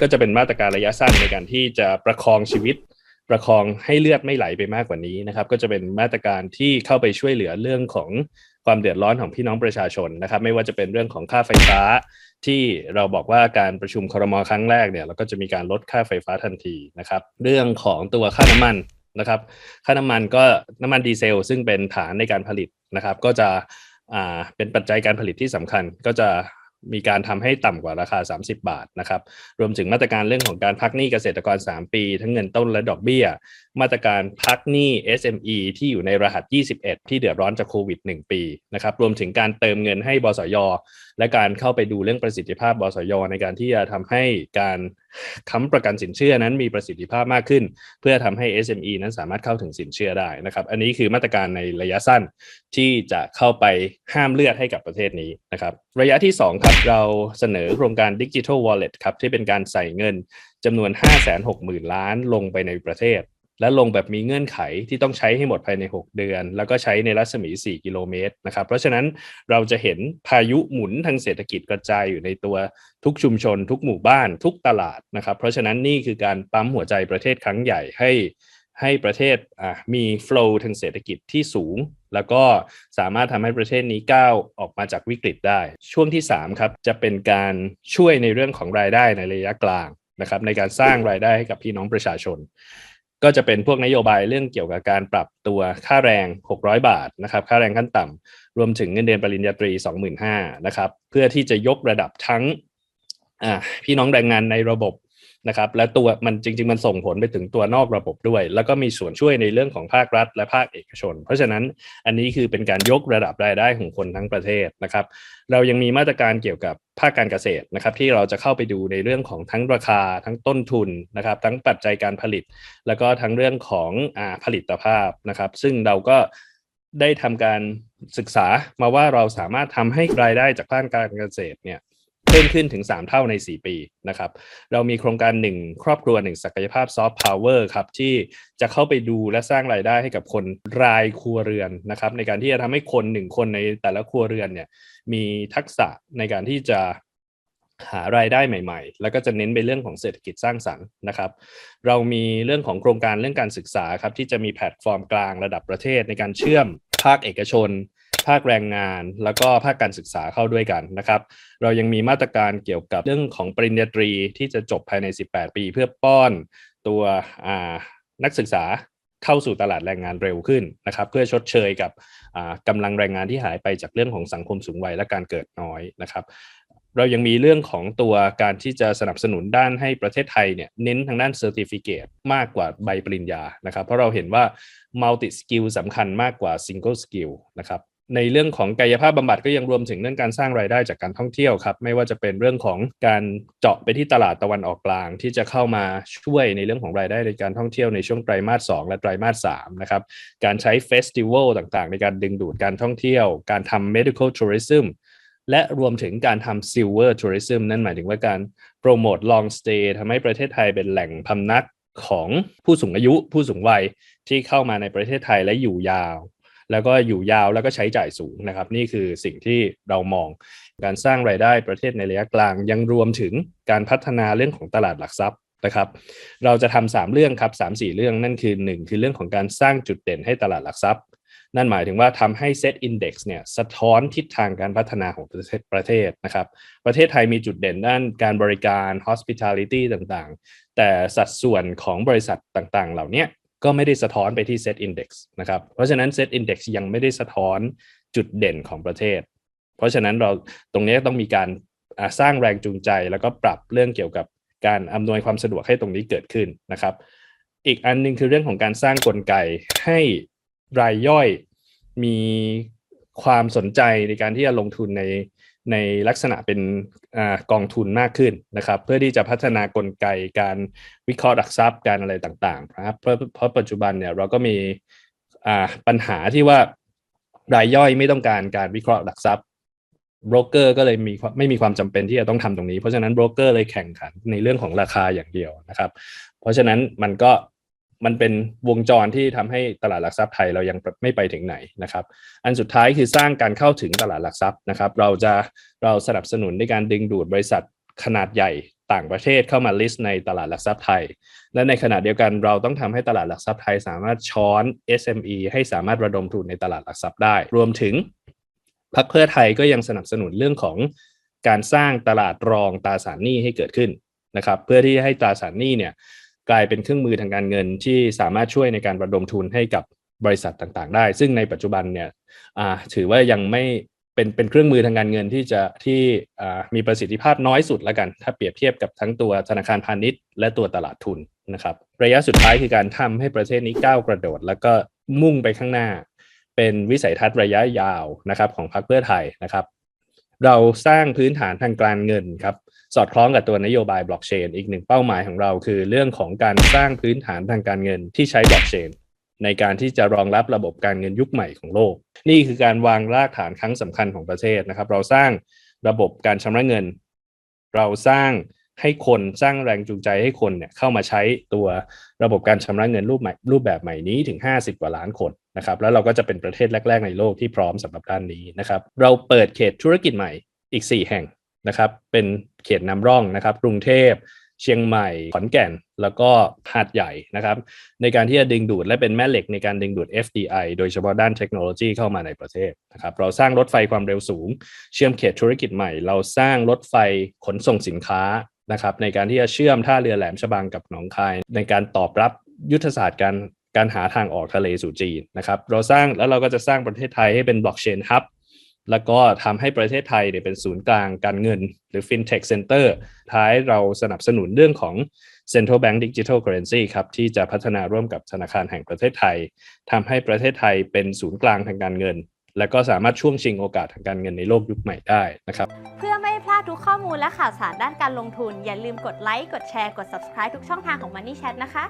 ก็จะเป็นมาตรการระยะสั้นในการที่จะประคองชีวิต ประคองให้เลือดไม่ไหลไปมากกว่านี้นะครับ ก็จะเป็นมาตรการที่เข้าไปช่วยเหลือเรื่องของความเดือดร้อนของพี่น้องประชาชนนะครับ ไม่ว่าจะเป็นเรื่องของค่าไฟฟ้า ที่เราบอกว่าการประชุมครมครั้งแรกเนี่ยเราก็จะมีการลดค่าไฟฟ้าทันทีนะครับ เรื่องของตัวค่าน้ำมันนะครับ ค่าน้ำมันก็น้ำมันดีเซล ซึ่งเป็นฐานในการผลิตนะครับ ก็จะเป็นปัจจัยการผลิตที่สำคัญ ก็จะ มีการทำให้ต่ำกว่าราคา 30 บาทนะครับ รวมถึงมาตรการเรื่องของการพักหนี้เกษตรกร 3 ปี ทั้งเงินต้นและดอกเบี้ย มาตรการพักหนี้ SME ที่อยู่ในรหัส 21 ที่เดือดร้อนจากโควิด 1 ปีนะครับ รวมถึงการเติมเงินให้บสย และการเข้าไปดูเรื่องประสิทธิภาพบสย ในการที่จะทำให้การ ค้ำประกันสินเชื่อนั้นมีประสิทธิภาพมากขึ้น เพื่อทำให้ SME นั้นสามารถเข้าถึงสินเชื่อได้นะครับ อันนี้คือมาตรการในระยะสั้นที่จะเข้าไปห้ามเลือดให้กับประเทศนี้นะครับ ระยะที่ 2 ครับเราเสนอโครงการ Digital Wallet ครับที่เป็นการใส่เงินจำนวน 560,000 ล้านลงไปในประเทศ และลงแบบมีเงื่อนไขที่ต้องใช้ให้หมดภายใน 6 เดือน แล้วก็ใช้ในรัศมี 4 กิโลเมตรนะครับ เพราะฉะนั้นเราจะเห็นพายุหมุนทางเศรษฐกิจกระจายอยู่ในตัวทุกชุมชน ทุกหมู่บ้าน ทุกตลาดนะครับ เพราะฉะนั้นนี่คือการปั๊มหัวใจประเทศครั้งใหญ่ให้ให้ประเทศมี flow ทางเศรษฐกิจที่สูง แล้วก็สามารถทำให้ประเทศนี้ก้าวออกมาจากวิกฤตได้ ช่วงที่3ครับจะเป็นการช่วยในเรื่องของรายได้ในระยะกลางนะครับในการสร้างรายได้ให้กับพี่น้องประชาชน ก็จะเป็นพวกนโยบายเรื่องเกี่ยวกับการปรับตัวค่าแรง 600 บาทนะครับ ค่าแรงขั้นต่ำรวมถึงเงินเดือนปริญญาตรี 25,000นะครับ เพื่อที่จะยกระดับทั้งพี่น้องแรงงานในระบบ นะครับและตัวมันจริง ๆ มันส่งผลไปถึงตัวนอกระบบด้วย แล้วก็มีส่วนช่วยในเรื่องของภาครัฐ และภาคเอกชน เพราะฉะนั้นอันนี้คือเป็นการยกระดับรายได้ของคนทั้งประเทศนะครับ เรายังมีมาตรการเกี่ยวกับภาคการเกษตรนะครับ ที่เราจะเข้าไปดูในเรื่องของทั้งราคาทั้งต้นทุนนะครับ ทั้งปัจจัยการผลิต แล้วก็ทั้งเรื่องของอผลิตภาพนะครับ ซึ่งเราก็ได้ทำการศึกษามาว่าเราสามารถทำให้รายได้จากภาคการเกษตรเนี่ย พิ่มขึ้นถึง 3 เท่าใน 4 ปีนะครับ เรามีโครงการ 1 ครอบครัว 1 ศักยภาพซอฟต์พาวเวอร์ครับที่จะเข้าไปดูและสร้างรายได้ให้กับคนรายครัวเรือนนะครับ ในการที่จะทำให้คนหนึ่งคนในแต่ละครัวเรือนเนี่ยมีทักษะในการที่จะหารายได้ใหม่ ๆ แล้วก็จะเน้นไปเรื่องของเศรษฐกิจสร้างสรรค์นะครับ เรามีเรื่องของโครงการเรื่องการศึกษาครับที่จะมีแพลตฟอร์มกลางระดับประเทศในการเชื่อมภาคเอกชน ภาคแรงงาน แล้วก็ภาคการศึกษาเข้าด้วยกันนะครับ เรายังมีมาตรการเกี่ยวกับเรื่องของปริญญาตรีที่จะจบภายใน 18 ปี เพื่อป้อนตัวนักศึกษาเข้าสู่ตลาดแรงงานเร็วขึ้นนะครับ เพื่อชดเชยกับกำลังแรงงานที่หายไปจากเรื่องของสังคมสูงวัยและการเกิดน้อยนะครับเรายังมีเรื่องของตัวการที่จะสนับสนุนด้านให้ประเทศไทยเนี่ยเน้นทางด้านเซอร์ติฟิเคตมากกว่าใบปริญญานะครับ เพราะเราเห็นว่ามัลติสกิลสำคัญมากกว่าซิงเกิลสกิลนะครับ ในเรื่องของกายภาพบำบัดก็ยังรวมถึงเรื่องการสร้างรายได้จากการท่องเที่ยวครับ ไม่ว่าจะเป็นเรื่องของการเจาะไปที่ตลาดตะวันออกกลาง ที่จะเข้ามาช่วยในเรื่องของรายได้ในการท่องเที่ยวในช่วงไตรมาส 2 และไตรมาส 3 นะครับ การใช้เฟสติวัลต่างๆ ในการดึงดูดการท่องเที่ยว การทำ medical tourism และรวมถึงการทำ silver tourism นั่นหมายถึงว่าการโปรโมท long stay ทำให้ประเทศไทยเป็นแหล่งพำนักของผู้สูงอายุผู้สูงวัยที่เข้ามาในประเทศไทยและอยู่ยาว แล้วก็อยู่ยาวแล้วก็ใช้จ่ายสูงนะครับ นี่คือสิ่งที่เรามองการสร้างรายได้ประเทศในระยะกลาง ยังรวมถึงการพัฒนาเรื่องของตลาดหลักทรัพย์นะครับ เราจะทำสามเรื่องครับสามสี่เรื่องนั่นคือหนึ่งคือเรื่องของการสร้างจุดเด่นให้ตลาดหลักทรัพย์ นั่นหมายถึงว่าทำให้ Set Index เนี่ยสะท้อนทิศทางการพัฒนาของประเทศประเทศนะครับ ประเทศไทยมีจุดเด่นด้านการบริการ hospitality ต่างๆ แต่สัดส่วนของบริษัทต่างๆ เหล่านี้ ก็ไม่ได้สะท้อนไปที่ Set Index นะครับ เพราะฉะนั้น Set Index ยังไม่ได้สะท้อนจุดเด่นของประเทศ เพราะฉะนั้นเราตรงนี้ต้องมีการสร้างแรงจูงใจ แล้วก็ปรับเรื่องเกี่ยวกับการอำนวยความสะดวกให้ตรงนี้เกิดขึ้นนะครับ อีกอันนึงคือเรื่องของการสร้างกลไกให้รายย่อยมี ความสนใจในการที่จะลงทุนในในลักษณะเป็นอกองทุนมากขึ้นนะครับ เพื่อที่จะพัฒนากลไกการวิเคราะห์หลักทรัพย์การอะไรต่างๆนะครับเพราะเพราะปัจจุบันเนี่ยเราก็มีปัญหาที่ว่ารายย่อยไม่ต้องการการวิเคราะห์หลักทรัพย์โบรกเกอร์ก็เลยมีไม่มีความจำเป็นที่จะต้องทำตรงนี้ เพราะฉะนั้นโบรกเกอร์เลยแข่งขันในเรื่องของราคาอย่างเดียวนะครับ เพราะฉะนั้นมันก็ มันเป็นวงจรที่ทำให้ตลาดหลักทรัพย์ไทยเรายังไม่ไปถึงไหนนะครับ อันสุดท้ายคือสร้างการเข้าถึงตลาดหลักทรัพย์นะครับ เราจะเราสนับสนุนในการดึงดูดบริษัทขนาดใหญ่ต่างประเทศเข้ามา list ในตลาดหลักทรัพย์ไทย และในขณะเดียวกันเราต้องทำให้ตลาดหลักทรัพย์ไทย สามารถช้อน SME ให้สามารถระดมทุนในตลาดหลักทรัพย์ได้ รวมถึงพรรคเพื่อไทยก็ยังสนับสนุนเรื่องของการสร้างตลาดรองตราสารหนี้ให้เกิดขึ้นนะครับ เพื่อที่ให้ตราสารหนี้เนี่ย กลายเป็นเครื่องมือทางการเงินที่สามารถช่วยในการระดมทุนให้กับบริษัทต่างๆ ได้ ซึ่งในปัจจุบันเนี่ยถือว่ายังไม่เป็นเป็นเครื่องมือทางการเงินที่จะที่มีประสิทธิภาพน้อยสุดละกัน ถ้าเปรียบเทียบกับทั้งตัวธนาคารพาณิชย์และตัวตลาดทุนนะครับระยะสุดท้ายคือการทำให้ประเทศนี้ก้าวกระโดด แล้วก็มุ่งไปข้างหน้า เป็นวิสัยทัศน์ระยะยาวนะครับของพรรคเพื่อไทยนะครับ เราสร้างพื้นฐานทางการเงินครับ สอดคล้องกับตัวนโยบายบล็อกเชนอีกหนึ่งเป้าหมายของเราคือเรื่องของการสร้างพื้นฐานทางการเงินที่ใช้บล็อกเชนในการที่จะรองรับระบบการเงินยุคใหม่ของโลก นี่คือการวางรากฐานครั้งสำคัญของประเทศนะครับ เราสร้างระบบการชำระเงิน เราสร้างให้คนสร้างแรงจูงใจให้คนเนี่ยเข้ามาใช้ตัวระบบการชำระเงินรูปใหม่รูปแบบใหม่นี้ถึง 50 กว่าล้านคนนะครับ แล้วเราก็จะเป็นประเทศแรก ๆ ในโลกที่พร้อมสำหรับด้านนี้นะครับ เราเปิดเขตธุรกิจใหม่อีก 4 แห่ง นะครับเป็นเขตนำร่องนะครับกรุงเทพเชียงใหม่ขอนแก่น แล้วก็หาดใหญ่นะครับในการที่จะดึงดูดและเป็นแม่เหล็กในการดึงดูด FDI โดยเฉพาะด้านเทคโนโลยีเข้ามาในประเทศนะครับเราสร้างรถไฟความเร็วสูง เชื่อมเขตธุรกิจใหม่ เราสร้างรถไฟขนส่งสินค้านะครับในการที่จะเชื่อมท่าเรือแหลมฉบังกับหนองคาย ในการตอบรับยุทธศาสตร์การการหาทางออกทะเลสู่จีนนะครับเราสร้างแล้วเราก็จะสร้างประเทศไทยให้เป็นบล็อกเชนฮับ แล้วก็ทำให้ประเทศไทยเนี่ยเป็นศูนย์กลางการเงิน หรือ FinTech Center ท้ายเราสนับสนุนเรื่องของ Central Bank Digital Currency ครับที่จะพัฒนาร่วมกับธนาคารแห่งประเทศไทยทำให้ประเทศไทยเป็นศูนย์กลางทางการเงิน และก็สามารถช่วงชิงโอกาสทางการเงินในโลกยุคใหม่ได้นะครับ เพื่อไม่พลาดทุกข้อมูลและข่าวสารด้านการลงทุน อย่าลืมกดไลค์กดแชร์กด subscribe ทุกช่องทางของ Money Chat นะคะ